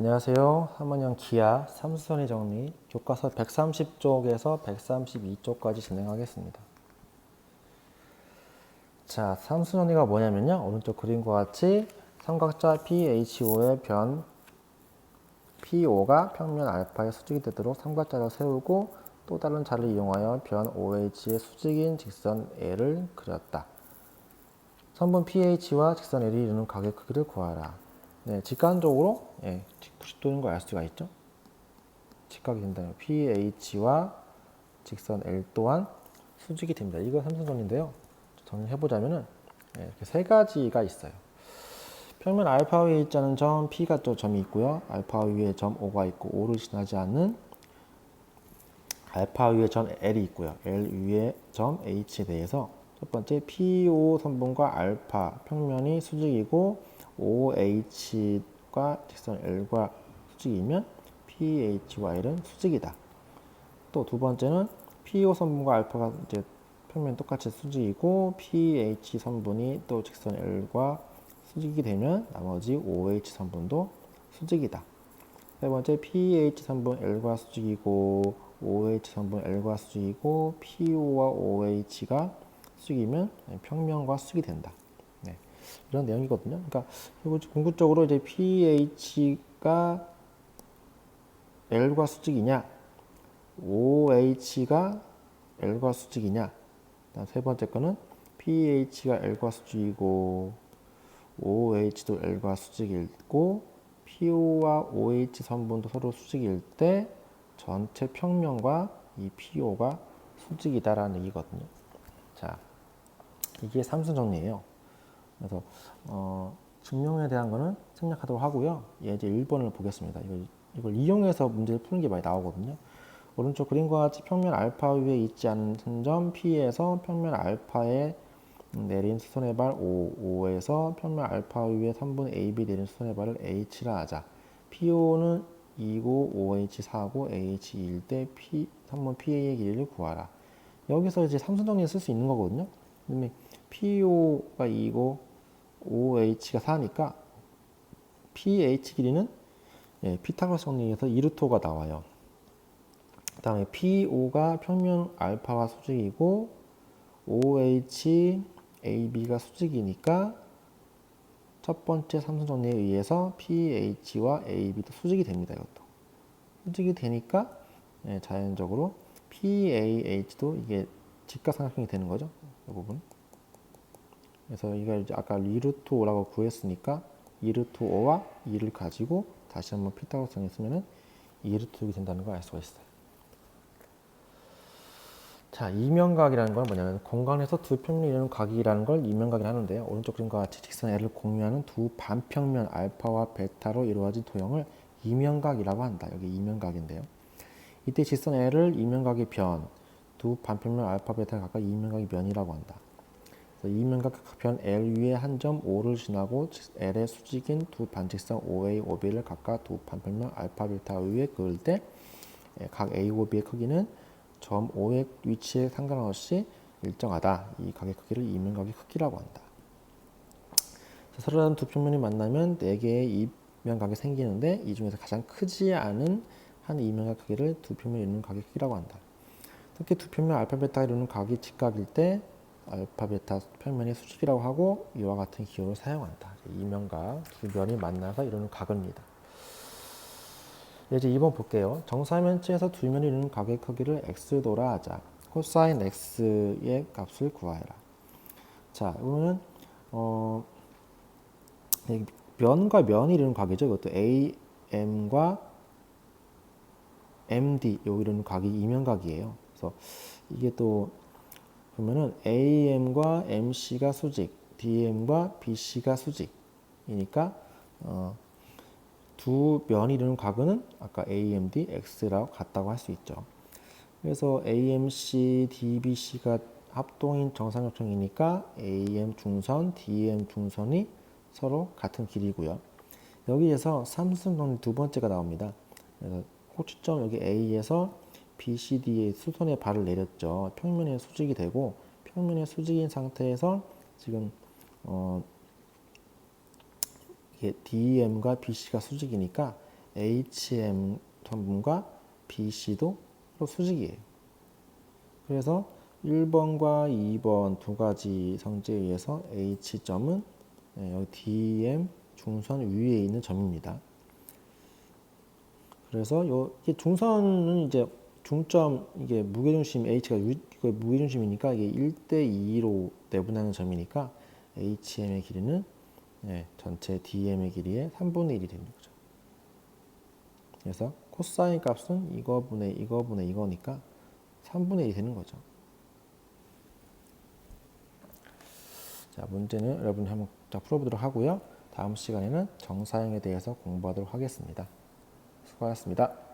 안녕하세요. 3학년 기하 삼수선의 정리 교과서 130쪽에서 132쪽까지 진행하겠습니다. 자, 삼수정리가 뭐냐면요. 오른쪽 그림과 같이 삼각자 PHO의 변 PO가 평면 알파의 수직이 되도록 삼각자를 세우고 또 다른 자를 이용하여 변 OH의 수직인 직선 L을 그렸다. 선분 PH와 직선 L이 이루는 각의 크기를 구하라. 네, 직관적으로 예, 90도인 걸알 수가 있죠. 직각이 된다면 PH와 직선 L 또한 수직이 됩니다. 이거 삼성전인데요. 정리해보자면은 예, 이렇게 세 가지가 있어요. 평면 알파 위에 않은 점 P가 또 점이 있고요. 알파 위에 점 O가 있고 O를 지나지 않는 알파 위에 점 L이 있고요. L 위에 점 H에 대해서 첫 번째 PO 선분과 알파 평면이 수직이고 OH과 직선 L과 수직이면 L은 수직이다. 또 두 번째는 PO 선분과 알파가 이제 평면 똑같이 수직이고 PH 선분이 또 직선 L과 수직이 되면 나머지 OH 선분도 수직이다. 세 번째 PH 선분 L과 수직이고 OH 선분 L과 수직이고 PO와 OH가 수직이면 평면과 수직이 된다. 네. 이런 내용이거든요. 그러니까 궁극적으로 이제 PH가 L과 수직이냐, OH가 L과 수직이냐. 세 번째 거는 PH가 L과 수직이고 OH도 L과 수직이고 PO와 OH 선분도 서로 수직일 때 전체 평면과 이 PO가 수직이다라는 얘기거든요. 자, 이게 삼수 정리예요. 그래서 어, 증명에 대한 거는 생략하도록 하고요. 예, 이제 1번을 보겠습니다. 이걸, 이걸 이용해서 문제를 푸는 게 많이 나오거든요. 오른쪽 그림과 같이 평면 알파 위에 있지 않은 점 P에서 평면 알파에 내린 수선의 발 O, O에서 평면 알파 위에 3분 AB 내린 수선의 발을 H라 하자. PO는 2고 OH 4고 H 2일 때 P 3분 PA의 길이를 구하라. 여기서 이제 삼수 정리를 쓸수 있는 거거든요. 그다음에 PO가 2고 OH가 4니까 PH 길이는 예, 피타고라스 정리에서 2루토가 나와요. 그 다음에 PO가 평면 알파와 수직이고 OH, AB가 수직이니까 첫 번째 삼수 정리에 의해서 PH와 AB도 수직이 됩니다. 이것도 수직이 되니까 예, 자연적으로 PAH도 이게 직각삼각형이 되는 거죠. 이 부분. 그래서 이걸 이제 아까 리루트 5라고 구했으니까 2루트 5와 2를 가지고 다시 한번 쓰면은 2루트 6이 된다는 걸 알 수가 있어요. 자, 이면각이라는 건 뭐냐면 공간에서 두 평면이 이루는 각이라는 걸 이면각이라 하는데요. 오른쪽 그림과 같이 직선 L을 공유하는 두 반평면 알파와 베타로 이루어진 도형을 이면각이라고 한다. 여기 이면각인데요. 이때 직선 L을 이면각의 변, 두 반평면 알파, 베타가 각각 이면각의 면이라고 한다. 이면각 변 L 위에 한점 O를 지나고 L의 수직인 두 반직선 OA, OB를 각각 두 반평면 알파, 베타 위에 그을 때 각 A, OB의 크기는 점 O의 위치에 상관없이 일정하다. 이 각의 크기를 이면각의 크기라고 한다. 서로 다른 두 평면이 만나면 네 개의 이면각이 생기는데 이 중에서 가장 크지 않은 한 이면각 크기를 두 평면이 이루는 각의 크기라고 한다. 특히 두 평면 알파, 베타가 이루는 각이 직각일 때 알파, 베타 평면이 수직이라고 하고 이와 같은 기호를 사용한다. 이면각 두 면이 만나서 이루는 각입니다. 이제 2번 볼게요. 정사면체에서 두 면이 이루는 각의 크기를 x도라 하자. 코사인 x의 값을 구하여라. 자, 이거는 어, 면과 면이 이루는 각이죠. 이것도 AM과 MD 요 이루는 각이 이면각이에요. 그래서 이게 또 그러면은 AM과 MC가 수직, DM과 BC가 수직이니까 어, 두 면이 이루는 각은 아까 AMD, X라고 같다고 할 수 있죠. 그래서 AMC, DBC가 합동인 정삼각형이니까 AM 중선, DM 중선이 서로 같은 길이고요. 여기에서 삼순정리 두 번째가 나옵니다. 그래서 호추점 여기 A에서 BCD의 수선의 발을 내렸죠. 평면의 수직이 되고 평면의 수직인 상태에서 지금 어, 이게 DM과 BC가 수직이니까 HM 선분과 BC도 수직이에요. 그래서 1번과 2번 두 가지 성질에 의해서 H점은 네, 여기 DM 중선 위에 있는 점입니다. 그래서 요 중선은 이제 중점 이게 무게중심 H가 유, 무게중심이니까 이게 1대 2로 내분하는 점이니까 HM의 길이는 네, 전체 DM의 길이의 3분의 1이 되는 거죠. 그래서 코사인 값은 이거분의 이거분의 이거니까 3분의 1이 되는 거죠. 자, 문제는 여러분이 한번 자, 풀어보도록 하고요. 다음 시간에는 정사형에 대해서 공부하도록 하겠습니다. 수고하셨습니다.